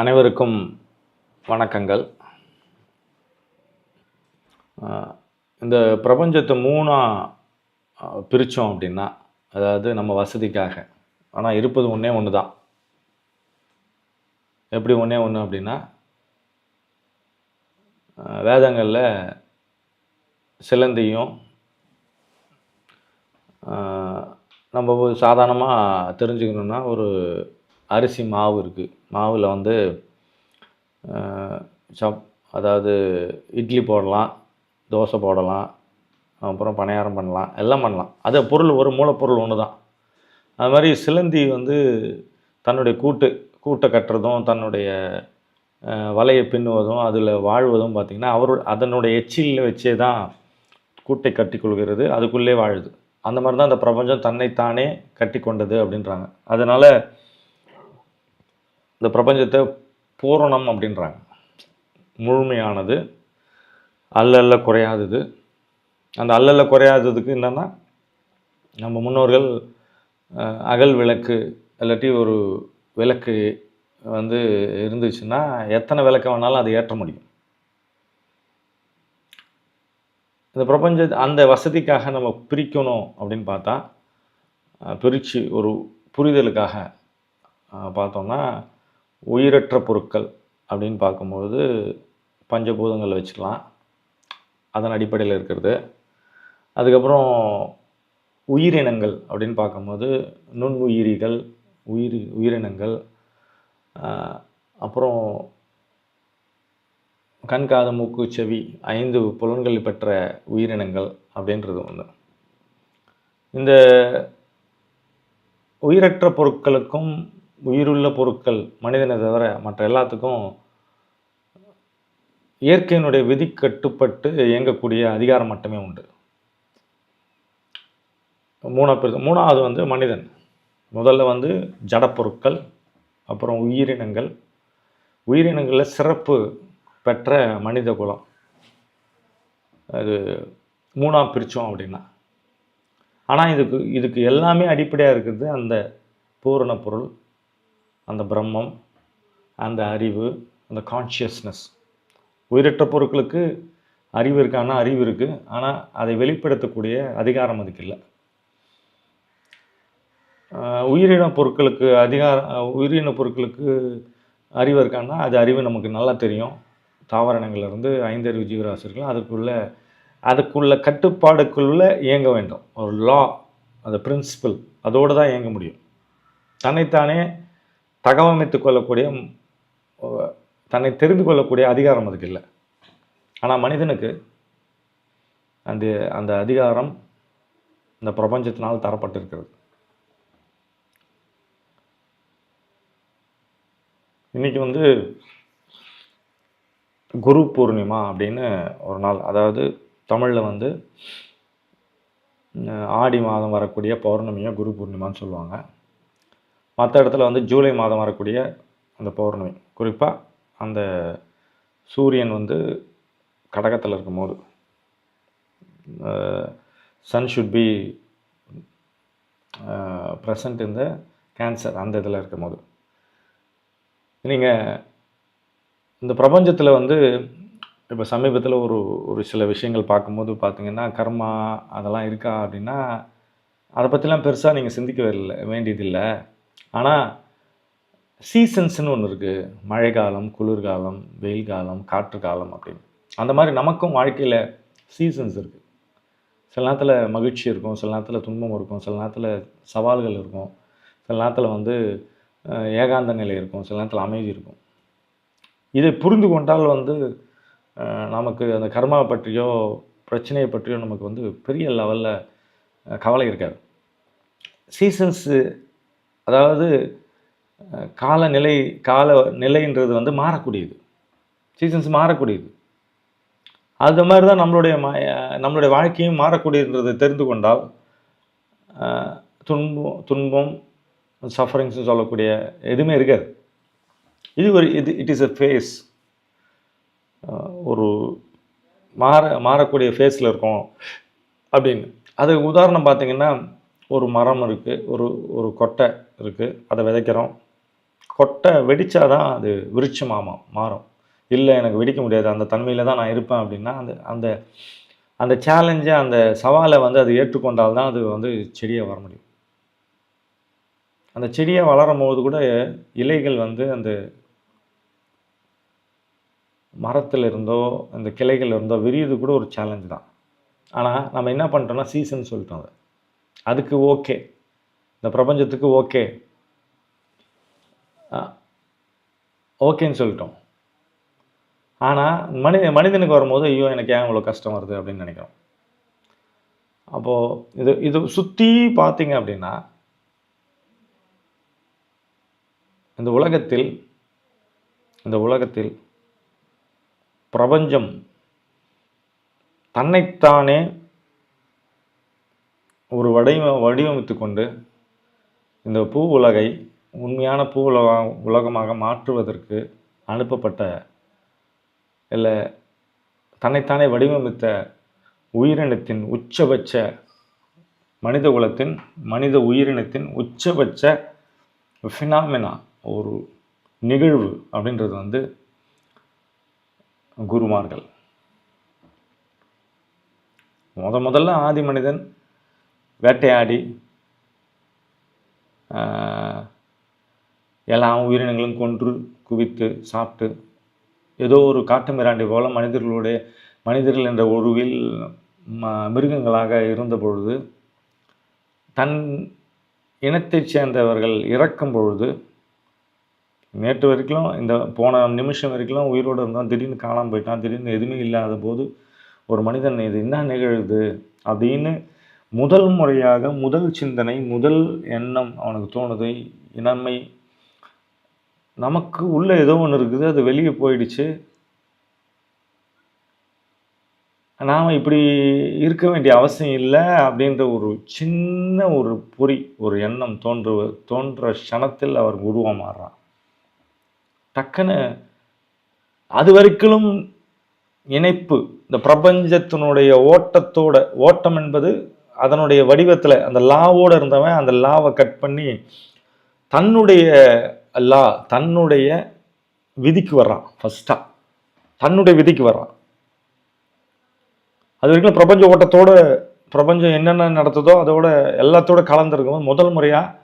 அனைவருக்கும் வணக்கங்கள். இந்த பிரபஞ்சத்தை மூணாக பிரித்தோம் அப்படின்னா அதாவது நம்ம வசதிக்காக ஆனால் இருப்பது ஒன்றே ஒன்று தான் எப்படி ஒன்றே ஒன்று அப்படின்னா வேதங்களில் சிலந்தியும் நம்ம சாதாரணமாக தெரிஞ்சுக்கணுன்னா ஒரு அரிசி மாவு இருக்குது மாவில் வந்து சப் அதாவது இட்லி போடலாம் தோசை போடலாம் அப்புறம் பணியாரம் பண்ணலாம் எல்லாம் பண்ணலாம். அது பொருள் ஒரு மூலப்பொருள் ஒன்று தான் அது மாதிரி சிலந்தி வந்து தன்னுடைய கூட்டு கூட்டை கட்டுறதும் தன்னுடைய வலையை பின்னுவதும் அதில் வாழ்வதும் பார்த்திங்கன்னா அவரு அதனுடைய எச்சிலில் வச்சே தான் கூட்டை கட்டி கொள்கிறது அதுக்குள்ளே வாழுது. அந்த மாதிரி தான் அந்த பிரபஞ்சம் தன்னைத்தானே கட்டி கொண்டது அப்படின்றாங்க. அதனால் இந்த பிரபஞ்சத்தை பூரணம் அப்படின்றாங்க. முழுமையானது அல்லல்ல குறையாதது. அந்த அல்லல்ல குறையாததுக்கு என்னென்னா நம்ம முன்னோர்கள் அகல் விளக்கு இல்லாட்டி ஒரு விளக்கு வந்து இருந்துச்சுன்னா எத்தனை விளக்க வேணாலும் அதை ஏற்ற முடியும். இந்த பிரபஞ்ச அந்த வசதிக்காக நம்ம பிரிக்கணும் அப்படின்னு பார்த்தா பிரித்து ஒரு புரிதலுக்காக பார்த்தோம்னா உயிரற்ற பொருட்கள் அப்படின்னு பார்க்கும்போது பஞ்சபூதங்களை வச்சுக்கலாம். அதன் அடிப்படையில் இருக்கிறது. அதுக்கப்புறம் உயிரினங்கள் அப்படின்னு பார்க்கும்போது நுண்ணுயிரிகள் உயிரி உயிரினங்கள் அப்புறம் கண் காது மூக்கு செவி ஐந்து புலன்கள் பெற்ற உயிரினங்கள் அப்படின்றது ஒன்று இந்த உயிரற்ற பொருட்களுக்கும் உயிருள்ள பொருட்கள் மனிதனை தவிர மற்ற எல்லாத்துக்கும் இயற்கையினுடைய விதி கட்டுப்பட்டு இயங்கக்கூடிய அதிகாரம் மட்டுமே உண்டு. மூணா பிரி மூணாவது வந்து மனிதன். முதல்ல வந்து ஜடப்பொருட்கள் அப்புறம் உயிரினங்கள். உயிரினங்களில் சிறப்பு பெற்ற மனித குலம். அது மூணா பிரித்தோம் அப்படின்னா. ஆனால் இதுக்கு இதுக்கு எல்லாமே அடிப்படையாக இருக்கிறது அந்த பூரண பொருள் அந்த பிரம்மம் அந்த அறிவு அந்த கான்ஷியஸ்னஸ் உயிரற்ற பொருட்களுக்கு அறிவு இருக்கான்னா அறிவு இருக்குது ஆனால் அதை வெளிப்படுத்தக்கூடிய அதிகாரம் அதுக்கு இல்லை. உயிரின பொருட்களுக்கு அதிகார உயிரின பொருட்களுக்கு அறிவு இருக்கான்னா அது அறிவு நமக்கு நல்லா தெரியும். தாவரங்கள்லேருந்து ஐந்தறிவு ஜீவராசிர்கள் அதுக்குள்ள அதுக்குள்ள கட்டுப்பாடுக்குள்ள இயங்க வேண்டும். ஒரு லா அந்த பிரின்சிபல் அதோடு தான் இயங்க முடியும். தன்னைத்தானே தகவமைத்து கொள்ளக்கூடிய தன்னை தெரிந்து கொள்ளக்கூடிய அதிகாரம் அதுக்கு இல்லை. ஆனால் மனிதனுக்கு அந்த அந்த அதிகாரம் இந்த பிரபஞ்சத்தினால் தரப்பட்டிருக்கிறது. இன்னைக்கு வந்து குரு பூர்ணிமா அப்படின்னு ஒரு நாள் அதாவது தமிழில் வந்து ஆடி மாதம் வரக்கூடிய பௌர்ணமியை குரு பூர்ணிமான்னு சொல்லுவாங்க. மற்ற இடத்துல வந்து ஜூலை மாதம் வரக்கூடிய அந்த பௌர்ணமி. குறிப்பாக அந்த சூரியன் வந்து கடகத்தில் இருக்கும்போது சன் ஷுட் பி ப்ரெசன்ட் இந்த கேன்சர் அந்த இதில் இருக்கும்போது. நீங்கள் இந்த பிரபஞ்சத்தில் வந்து இப்போ சமீபத்தில் ஒரு ஒரு சில விஷயங்கள் பார்க்கும்போது பார்த்தீங்கன்னா கர்மா அதெல்லாம் இருக்கா அப்படின்னா அதை பற்றிலாம் பெருசாக நீங்கள் சிந்திக்க இல்லை வேண்டியதில்லை. ஆனால் சீசன்ஸ்னு ஒன்று இருக்குது மழை காலம் குளிர்காலம் வெயில் காலம் காற்று காலம் அப்படின்னு. அந்த மாதிரி நமக்கும் வாழ்க்கையில் சீசன்ஸ் இருக்குது சில நேரத்தில் மகிழ்ச்சி இருக்கும் சில நேரத்தில் துன்பம் இருக்கும் சில நேரத்தில் சவால்கள் இருக்கும். சில நேரத்தில் வந்து ஏகாந்த நிலை இருக்கும் சில நேரத்தில் அமைதி இருக்கும். இதை புரிந்து கொண்டால் வந்து நமக்கு அந்த கர்மாவை பற்றியோ பிரச்சனையை பற்றியோ நமக்கு வந்து பெரிய லெவலில் கவலை இருக்காது. சீசன்ஸு அதாவது காலநிலை கால நிலைன்றது வந்து மாறக்கூடியது. சீசன்ஸ் மாறக்கூடியது. அது மாதிரி தான் நம்மளுடைய ம நம்மளுடைய வாழ்க்கையும் மாறக்கூடியதுன்றதை தெரிந்து கொண்டால் துன்பம் துன்பம் சஃபரிங்ஸ்னு சொல்லக்கூடிய எதுவுமே இருக்காது. இது ஒரு இது இட் இஸ் எ ஃபேஸ் ஒரு மாற மாறக்கூடிய ஃபேஸில் இருக்கும் அப்படின்னு. அதுக்கு உதாரணம் பார்த்திங்கன்னா ஒரு மரம் இருக்குது ஒரு ஒரு கொட்டை. இருக்குது அதை விதைக்கிறோம். கொட்டை வெடிச்சாதான் அது விருட்சமாமா மாறும். இல்லை எனக்கு வெடிக்க முடியாது. அந்த தன்மையில் தான் நான் இருப்பேன் அப்படின்னா அந்த அந்த அந்த சேலஞ்சை அந்த சவாலை வந்து அது ஏற்றுக்கொண்டால் தான் அது வந்து செடியை வர முடியும். அந்த செடியை வளரும் போது கூட இலைகள் வந்து அந்த மரத்தில் இருந்தோ அந்த கிளைகள் இருந்தோ விரியுது கூட ஒரு சேலஞ்சு தான். ஆனால் நம்ம என்ன பண்ணிட்டோம்னா சீசன் சொல்லிட்டோம் அது. அதுக்கு ஓகே இந்த பிரபஞ்சத்துக்கு ஓகே. ஓகேன்னு சொல்லிட்டோம். ஆனால் மனித மனிதனுக்கு வரும்போது ஐயோ எனக்கு ஏன் இவ்வளோ கஷ்டம் வருது அப்படின்னு நினைக்கிறோம். அப்போது இது இது சுற்றி பார்த்தீங்க அப்படின்னா இந்த உலகத்தில் இந்த உலகத்தில் பிரபஞ்சம் தன்னைத்தானே ஒரு வடிவ வடிவமைத்து கொண்டு இந்த பூ உலகை உண்மையான பூ உலக உலகமாக மாற்றுவதற்கு அனுப்பப்பட்ட இல்லை தன்னைத்தானே வடிவமைத்த உயிரினத்தின் உச்சபட்ச மனித குலத்தின் மனித உயிரினத்தின் உச்சபட்ச ஃபினாமினா ஒரு நிகழ்வு அப்படின்றது வந்து குருமார்கள். முத முதல்ல ஆதி மனிதன் வேட்டையாடி எல்லா உயிரினங்களும் கொன்று குவித்து சாப்பிட்டு ஏதோ ஒரு காட்டு மிராண்டி போல மனிதர்களுடைய மனிதர்கள் என்ற உருவில் ம- மிருகங்களாக இருந்த பொழுது தன் இனத்தைச் சேர்ந்தவர்கள் இறக்கும் பொழுது நேற்று வரைக்கும் இந்த போன நிமிஷம் வரைக்கும் உயிரோடு இருந்தான் திடீர்னு காணாமல் போயிட்டான் திடீர்னு எதுவுமே இல்லாத போது ஒரு மனிதன் இது என்ன நிகழுது அப்படின்னு முதல் முறையாக முதல் சிந்தனை முதல் எண்ணம் அவனுக்கு தோணுது. இனமை நமக்கு உள்ளே ஏதோ ஒன்று இருக்குது அது வெளியே போயிடுச்சு. நாம் இப்படி இருக்க வேண்டிய அவசியம் இல்லை அப்படின்ற ஒரு சின்ன ஒரு பொறி ஒரு எண்ணம் தோன்று தோன்ற க்ஷணத்தில் அவர் உருவம் மாறுறான் டக்குன்னு அது வரைக்கும் இணைப்பு இந்த பிரபஞ்சத்தினுடைய ஓட்டத்தோட ஓட்டம் என்பது அதனுடைய வடிவத்தில் அந்த லாவோடு இருந்தவன் அந்த லாவை கட் பண்ணி தன்னுடைய லா தன்னுடைய விதிக்கு வர்றான். ஃபஸ்ட்டாக தன்னுடைய விதிக்கு வர்றான். அது வரைக்கும் பிரபஞ்ச ஓட்டத்தோட பிரபஞ்சம் என்னென்ன நடத்துதோ அதோட எல்லாத்தோட கலந்துருக்கும் முதல் முறையாக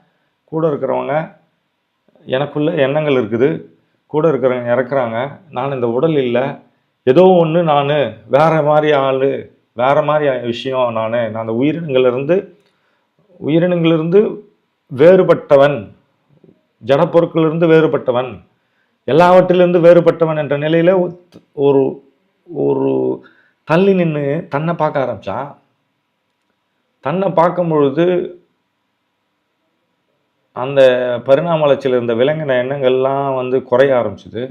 கூட இருக்கிறவங்க எனக்குள்ள எண்ணங்கள் இருக்குது. கூட இருக்கிறவங்க இறக்குறாங்க. நான் இந்த உடல் இல்லை. ஏதோ ஒன்று நான் வேறு மாதிரி ஆள் வேறு மாதிரி விஷயம் நான். நான் அந்த உயிரினங்கள்லேருந்து உயிரினங்களிலிருந்து வேறுபட்டவன் ஜடப்பொருட்களிலிருந்து வேறுபட்டவன் எல்லாவற்றிலிருந்து வேறுபட்டவன் என்ற நிலையில் ஒரு ஒரு தள்ளி நின்று தன்னை பார்க்க ஆரம்பித்தா தன்னை பார்க்கும் பொழுது அந்த பரிணாம வளர்ச்சியில் இருந்த விலங்கின எண்ணங்கள்லாம் வந்து குறைய ஆரம்பிச்சுது.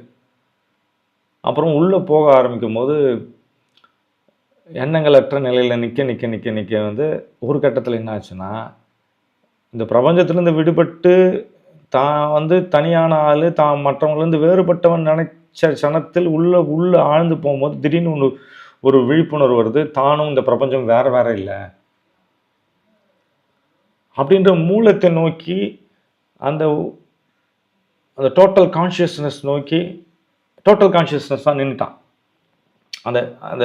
அப்புறம் உள்ளே போக ஆரம்பிக்கும் போது எண்ணங்களற்ற நிலையில் நிற்க நிற்க நிற்க நிற்க வந்து ஒரு கட்டத்தில் என்ன ஆச்சுன்னா இந்த பிரபஞ்சத்திலேருந்து விடுபட்டு தான் வந்து தனியான ஆள் தான் மற்றவங்கலேருந்து வேறுபட்டவன் நினைச்ச சனத்தில் உள்ள உள்ள ஆழ்ந்து போகும்போது திடீர்னு ஒன்று ஒரு விழிப்புணர்வு வருது. தானும் இந்த பிரபஞ்சம் வேற வேற இல்லை. அப்படின்ற மூலத்தை நோக்கி அந்த அந்த டோட்டல் கான்ஷியஸ்னஸ் நோக்கி டோட்டல் கான்ஷியஸ்னஸ் தான் நின்றுட்டான் அந்த அந்த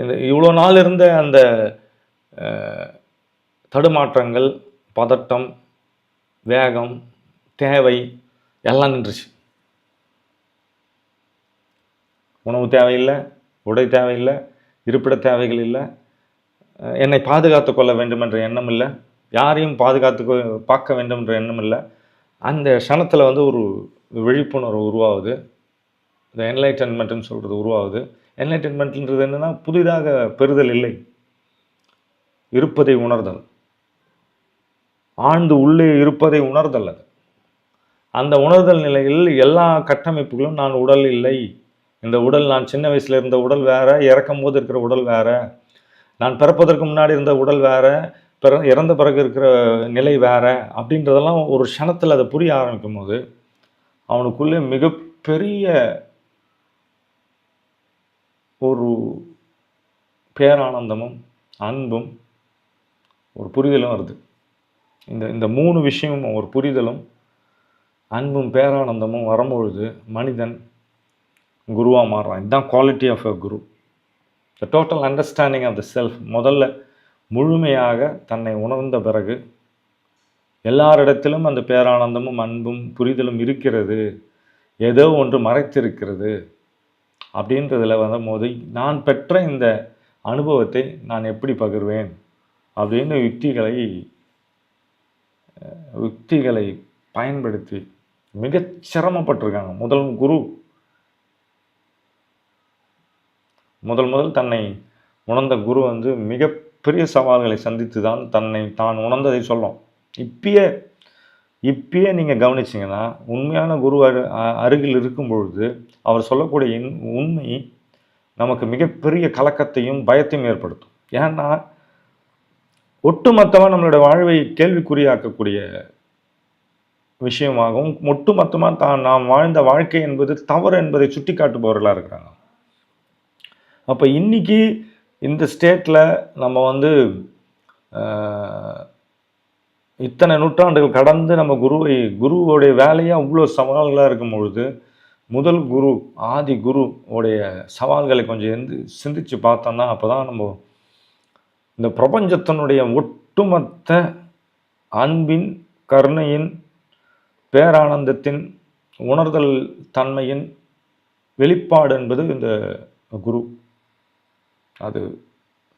இந்த இவ்வளோ நாள் இருந்த அந்த தடுமாற்றங்கள் பதட்டம் வேகம் தேவை எல்லாம் நின்றுச்சு. உணவு தேவையில்லை உடை தேவையில்லை இருப்பிட தேவைகள் இல்லை. என்னை பாதுகாத்து கொள்ள வேண்டும் என்ற எண்ணம் இல்லை. யாரையும் பாதுகாத்து பார்க்க வேண்டும் என்ற எண்ணம் இல்லை. அந்த க்ஷணத்தில் வந்து ஒரு விழிப்புணர்வு உருவாகுது. இந்த என்லைட்டன்மெண்ட்டுன்னு சொல்கிறது உருவாகுது. என்லைட்டன்மெண்ட்ன்றது என்னென்னா புதிதாக பெறுதல் இல்லை. இருப்பதை உணர்தல். ஆழ்ந்து உள்ளே இருப்பதை உணர்தல் அது. அந்த உணர்தல் நிலையில் எல்லா கட்டமைப்புகளும் நான் உடல் இல்லை. இந்த உடல் நான் சின்ன வயசில் இருந்த உடல் வேறு இறக்கும் போது இருக்கிற உடல் வேறு நான் பிறப்பதற்கு முன்னாடி இருந்த உடல் வேறு பிற இறந்த பிறகு இருக்கிற நிலை வேறு அப்படின்றதெல்லாம் ஒரு க்ஷணத்தில் அதை புரிய ஆரம்பிக்கும் போது அவனுக்குள்ளே மிகப்பெரிய ஒரு பேரானந்தமும் அன்பும் ஒரு புரிதலும் வருது. இந்த இந்த மூணு விஷயமும் ஒரு புரிதலும் அன்பும் பேரானந்தமும் வரும்பொழுது மனிதன் குருவாக மாறுறான். இதுதான் quality of a guru the total understanding of the self முதல்ல முழுமையாக தன்னை உணர்ந்த பிறகு எல்லாரிடத்திலும் அந்த பேரானந்தமும் அன்பும் புரிதலும் இருக்கிறது. ஏதோ ஒன்று மறைத்திருக்கிறது. அப்படின்றதில் வரும்போது நான் பெற்ற இந்த அனுபவத்தை நான் எப்படி பகிர்வேன் அப்படின்னு யுக்திகளை யுக்திகளை பயன்படுத்தி மிகச் சிரமப்பட்டிருக்காங்க. முதல் குரு முதல் முதல் தன்னை உணர்ந்த குரு வந்து மிகப்பெரிய சவால்களை சந்தித்து தான் தன்னை தான் உணர்ந்ததை சொல்லும். இப்பயே இப்பயே நீங்கள் கவனிச்சிங்கன்னா உண்மையான குரு அரு அருகில் இருக்கும் பொழுது அவர் சொல்லக்கூடிய இன்- உண்மை நமக்கு மிகப்பெரிய கலக்கத்தையும் பயத்தையும் ஏற்படுத்தும். ஏன்னா ஒட்டுமொத்தமாக நம்மளோட வாழ்வை கேள்விக்குறியாக்கக்கூடிய விஷயமாகவும் ஒட்டுமொத்தமாக தான் நாம் வாழ்ந்த வாழ்க்கை என்பது தவறு என்பதை சுட்டி காட்டுபவர்களாக இருக்கிறாங்க. அப்போ இன்னைக்கு இந்த ஸ்டேட்டில் நம்ம வந்து இத்தனை நூற்றாண்டுகள் கடந்து நம்ம குருவை குருவோடைய வேலையாக அவ்வளோ சவால்களாக இருக்கும் பொழுது முதல் குரு ஆதி குரு உடைய சவால்களை கொஞ்சம் எந்த சிந்திச்சு பார்த்தோம்னா அப்போ தான் நம்ம இந்த பிரபஞ்சத்தினுடைய ஒட்டுமொத்த அன்பின் கருணையின் பேரானந்தத்தின் உணர்தல் தன்மையின் வெளிப்பாடு என்பது இந்த குரு. அது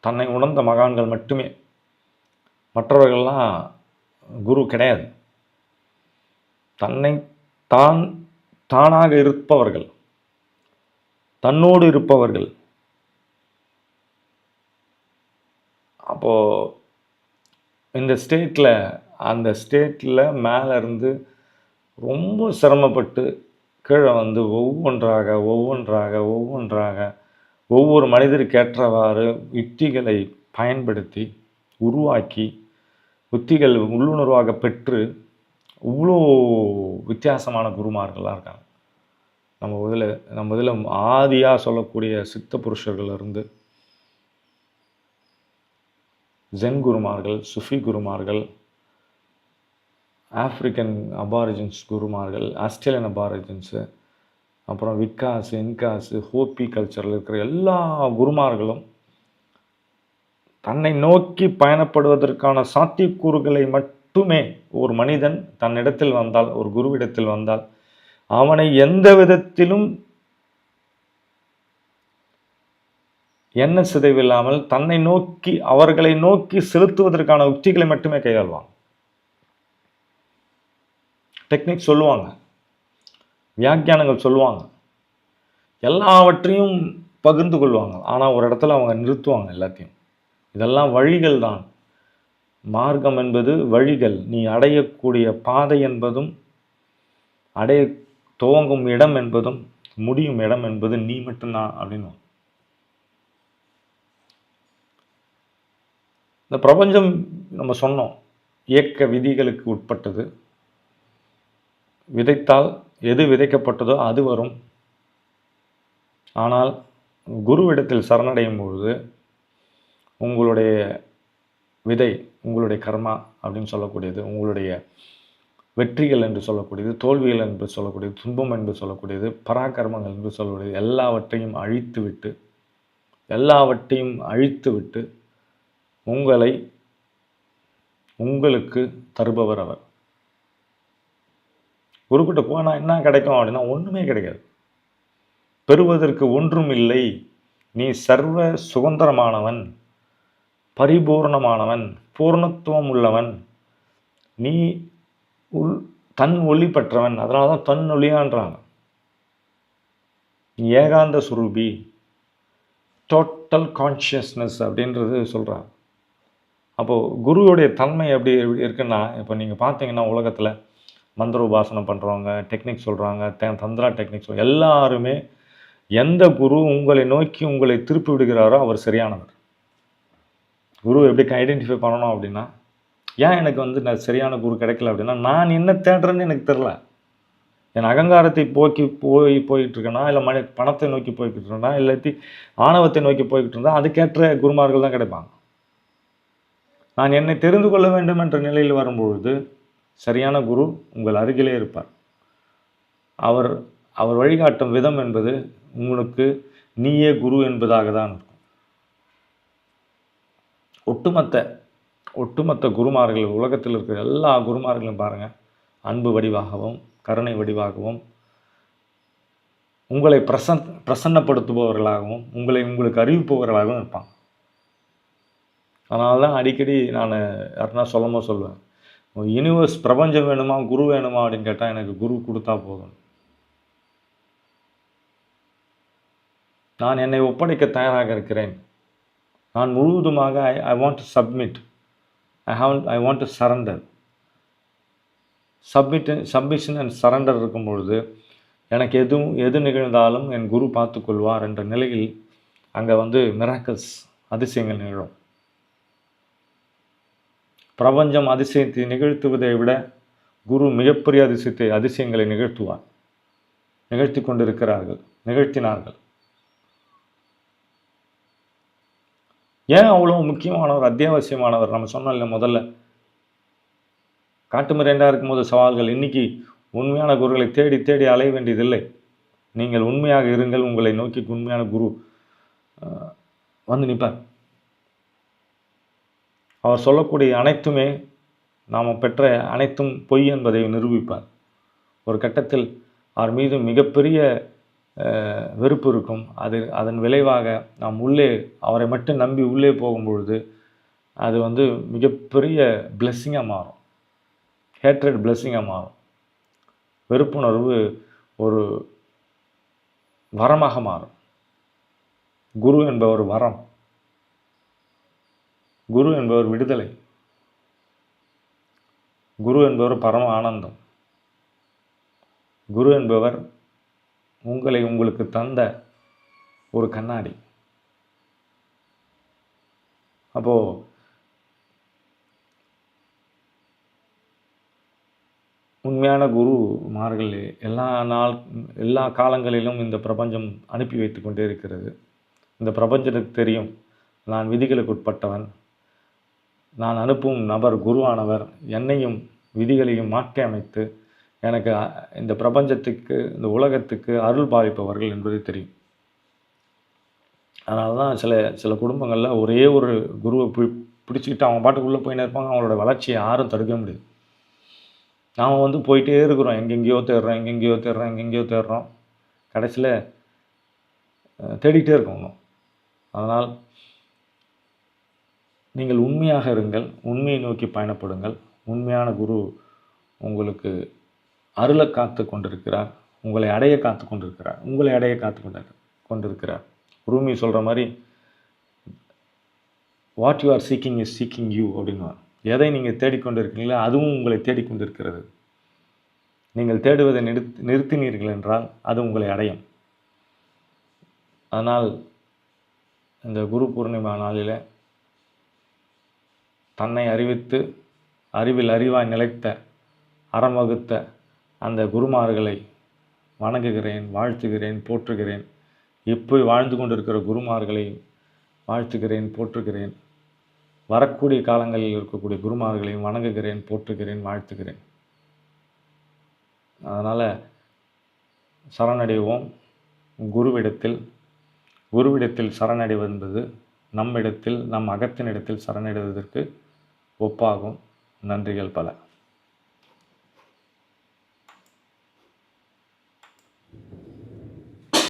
தன்னை உணர்ந்த மகான்கள் மட்டுமே. மற்றவர்கள்லாம் குரு கிடையாது. தன்னை தான் தானாக இருப்பவர்கள் தன்னோடு இருப்பவர்கள். அப்போ இந்த ஸ்டேட்டில் அந்த ஸ்டேட்டில் மேலே இருந்து ரொம்ப சிரமப்பட்டு கீழே வந்து ஒவ்வொன்றாக ஒவ்வொன்றாக ஒவ்வொன்றாக ஒவ்வொரு மனிதருக்கு ஏற்றவாறு யுக்திகளை பயன்படுத்தி உருவாக்கி யுக்திகள் உள்ளுணர்வாக பெற்று இவ்வளோ வித்தியாசமான குருமார்களாக இருக்காங்க. நம்ம இதில் நம்ம இதில் ஆதியாக சொல்லக்கூடிய சித்த புருஷர்கள் இருந்து ஜென் குருமார்கள் சுஃபி குருமார்கள் ஆப்பிரிக்கன் அபாரிஜின்ஸ் குருமார்கள் ஆஸ்திரேலியன் அபாரிஜின்ஸு அப்புறம் விக்காஸ் இன்காஸ் ஹோப்பி கல்ச்சரில் இருக்கிற எல்லா குருமார்களும் தன்னை நோக்கி பயணப்படுவதற்கான சாத்தியக்கூறுகளை மட்டுமே ஒரு மனிதன் தன்னிடத்தில் வந்தால் ஒரு குருவிடத்தில் வந்தால் அவனை எந்த விதத்திலும் எண்ண சிதைவில்லாமல் தன்னை நோக்கி அவர்களை நோக்கி செலுத்துவதற்கான உத்திகளை மட்டுமே கையாள்வாங்க டெக்னிக் சொல்லுவாங்க. வியாக்கியானங்கள் சொல்லுவாங்க. எல்லாவற்றையும் பகிர்ந்து கொள்வாங்க. ஆனால் ஒரு இடத்துல அவங்க நிறுத்துவாங்க எல்லாத்தையும். இதெல்லாம் வழிகள் தான். மார்க்கம் என்பது வழிகள். நீ அடையக்கூடிய பாதை என்பதும் அடைய துவங்கும் இடம் என்பதும் முடியும் இடம் என்பது நீ மட்டும்தான் அப்படின்னு இந்த பிரபஞ்சம் நம்ம சொன்னோம். இயக்க விதிகளுக்கு உட்பட்டது. விதைத்தால் எது விதைக்கப்பட்டதோ அது வரும். ஆனால் குருவிடத்தில் சரணடையும் பொழுது உங்களுடைய விதை உங்களுடைய கர்மா அப்படின்னு சொல்லக்கூடியது உங்களுடைய வெற்றிகள் என்று சொல்லக்கூடியது தோல்விகள் என்று சொல்லக்கூடியது துன்பம் என்று சொல்லக்கூடியது பராக்கிரமங்கள் என்று சொல்லக்கூடியது எல்லாவற்றையும் அழித்து விட்டு எல்லாவற்றையும் அழித்து விட்டு உங்களை உங்களுக்கு தருபவர் அவர். குருக்கிட்ட போனால் என்ன கிடைக்கும்? அப்படின்னா ஒன்றுமே கிடைக்காது. பெறுவதற்கு ஒன்றும் இல்லை. நீ சர்வ சுதந்திரமானவன். பரிபூர்ணமானவன் பூர்ணத்துவம் உள்ளவன் நீ உள் தன் ஒளி பெற்றவன். அதனால தான் தன் ஒளியான்றாங்க. நீ ஏகாந்த சுரூபி டோட்டல் கான்ஷியஸ்னஸ் அப்படின்றது சொல்கிறாங்க அப்போது குருவுடைய தன்மை எப்படி எப்படி இருக்குன்னா இப்போ நீங்கள் பார்த்தீங்கன்னா உலகத்தில் மந்திர உபாசனம் பண்ணுறவங்க டெக்னிக் சொல்கிறாங்க தந்திரா டெக்னிக் சொல் எல்லாருமே எந்த குரு உங்களை நோக்கி உங்களை திருப்பி விடுகிறாரோ அவர் சரியானவர். குரு எப்படி ஐடென்டிஃபை பண்ணணும் அப்படின்னா ஏன் எனக்கு வந்து நான் சரியான குரு கிடைக்கல அப்படின்னா நான் என்ன தேடுறேன்னு எனக்கு தெரில என் அகங்காரத்தை போக்கி போய் போய்கிட்டுருக்கேனா இல்லை மனி பணத்தை நோக்கி போய்கிட்டு இருக்கேனா இல்லாட்டி ஆணவத்தை நோக்கி போய்கிட்டு இருந்தால் அதுக்கேற்ற குருமார்கள் தான் கிடைப்பாங்க. நான் என்னை தெரிந்து கொள்ள வேண்டும் என்ற நிலையில் வரும்பொழுது சரியான குரு உங்கள் அருகிலே இருப்பார். அவர் அவர் வழிகாட்டும் விதம் என்பது உங்களுக்கு நீயே குரு என்பதாக தான் இருக்கும். ஒட்டுமொத்த ஒட்டுமொத்த குருமார்கள் உலகத்தில் இருக்கிற எல்லா குருமார்களும் பாருங்கள் அன்பு வடிவாகவும் கருணை வடிவாகவும் உங்களை பிரசன் பிரசன்னப்படுத்துபவர்களாகவும் உங்களை உங்களுக்கு அறிவிப்பவர்களாகவும் இருப்பாங்க. அதனால தான் அடிக்கடி நான் யாருன்னா சொல்லமோ சொல்லுவேன் யூனிவர்ஸ் பிரபஞ்சம் வேணுமா குரு வேணுமா? அப்படின்னு கேட்டால் எனக்கு குரு கொடுத்தா போதும். நான் என்னை ஒப்படைக்க தயாராக இருக்கிறேன். நான் முழுவதுமாக I I want to submit I have I want to surrender submit submission and surrender இருக்கும் பொழுது எனக்கு எதுவும் எது நிகழ்ந்தாலும் என் குரு பார்த்துக்கொள்வார் என்ற நிலையில் அங்கே வந்து மிராக்கல்ஸ் அதிசயங்கள் நிகழும். பிரபஞ்சம் அதிசயத்தை நிகழ்த்துவதை விட குரு மிகப்பெரிய அதிசயத்தை அதிசயங்களை நிகழ்த்துவார். நிகழ்த்தி கொண்டிருக்கிறார்கள் நிகழ்த்தினார்கள். ஏன் அவ்வளோ முக்கியமானவர் அத்தியாவசியமானவர்? நம்ம சொன்னோம் இல்லை முதல்ல. காட்டு மிரண்டாக இருக்கும்போது சவால்கள் இன்றைக்கி உண்மையான குருகளை தேடி தேடி அலைய வேண்டியதில்லை. நீங்கள் உண்மையாக இருங்கள் உங்களை நோக்கி உண்மையான குரு வந்து நிற்பார். அவர் சொல்லக்கூடிய அனைத்துமே நாம் பெற்ற அனைத்தும் பொய் என்பதை நிரூபிப்பார். ஒரு கட்டத்தில் அவர் மீது மிகப்பெரிய வெறுப்பு இருக்கும். அது அதன் விளைவாக நாம் உள்ளே அவரை மட்டும் நம்பி உள்ளே போகும்பொழுது அது வந்து மிகப்பெரிய பிளெஸ்ஸிங்காக மாறும். ஹேட்ரட் பிளெஸ்ஸிங்காக மாறும். வெறுப்புணர்வு ஒரு வரமாக மாறும். குரு என்பவர் வரம். குரு என்பவர் விடுதலை. குரு என்பவர் பரம ஆனந்தம். குரு என்பவர் உங்களை உங்களுக்கு தந்த ஒரு கண்ணாடி. அப்போது உண்மையான குருமார்கள் எல்லா நாள் எல்லா காலங்களிலும் இந்த பிரபஞ்சம் அனுப்பி வைத்து கொண்டே இருக்கிறது. இந்த பிரபஞ்சத்துக்கு தெரியும் நான் விதிகளுக்கு உட்பட்டவன். நான் அனுப்பும் நபர் குருவானவர் என்னையும் விதிகளையும் மாற்றி அமைத்து எனக்கு இந்த பிரபஞ்சத்துக்கு இந்த உலகத்துக்கு அருள் பாதிப்பவர்கள் என்பது தெரியும். அதனால தான் சில சில குடும்பங்களில் ஒரே ஒரு குருவை பி பிடிச்சிக்கிட்டு அவங்க பாட்டுக்குள்ளே போயின்னு இருப்பாங்க. அவங்களோட வளர்ச்சியை யாரும் தடுக்க முடியாது. நாம் வந்து போயிட்டே இருக்கிறோம். எங்கெங்கேயோ தேடுறோம் எங்கெங்கேயோ தேடுறோம் எங்கெங்கேயோ தேடுறோம். கடைசியில் தேடிக்கிட்டே இருக்கணும் அதனால் நீங்கள் உண்மையாக இருங்கள். உண்மையை நோக்கி பயணப்படுங்கள். உண்மையான குரு உங்களுக்கு அருளை காத்து கொண்டிருக்கிறார். உங்களை அடைய காத்து கொண்டிருக்கிறார். உங்களை அடைய காத்து கொண்டு கொண்டிருக்கிறார். ரூமி சொல்கிற மாதிரி what you are seeking is seeking you அப்படின்னு எதை நீங்கள் தேடிக்கொண்டிருக்கீங்களோ அதுவும் உங்களை தேடிக்கொண்டிருக்கிறது நீங்கள் தேடுவதை நிறுத்தி நிறுத்தினீர்கள் என்றால் அது உங்களை அடையும். அதனால் இந்த குரு பூர்ணிமா நாளில் தன்னை அறிவித்து அறிவில் அறிவாய் நிலைத்த அறம் வகுத்த அந்த குருமார்களை வணங்குகிறேன் வாழ்த்துகிறேன் போற்றுகிறேன். இப்போ வாழ்ந்து கொண்டிருக்கிற குருமார்களை வாழ்த்துகிறேன் போற்றுகிறேன். வரக்கூடிய காலங்களில் இருக்கக்கூடிய குருமார்களையும் வணங்குகிறேன் போற்றுகிறேன் வாழ்த்துகிறேன். அதனால் சரணடைவோம். குருவிடத்தில் குருவிடத்தில் சரணடைவது என்பது நம்மிடத்தில் நம் அகத்தினிடத்தில் சரணடைவதற்கு ஒப்பாகும். நன்றிகள் பல.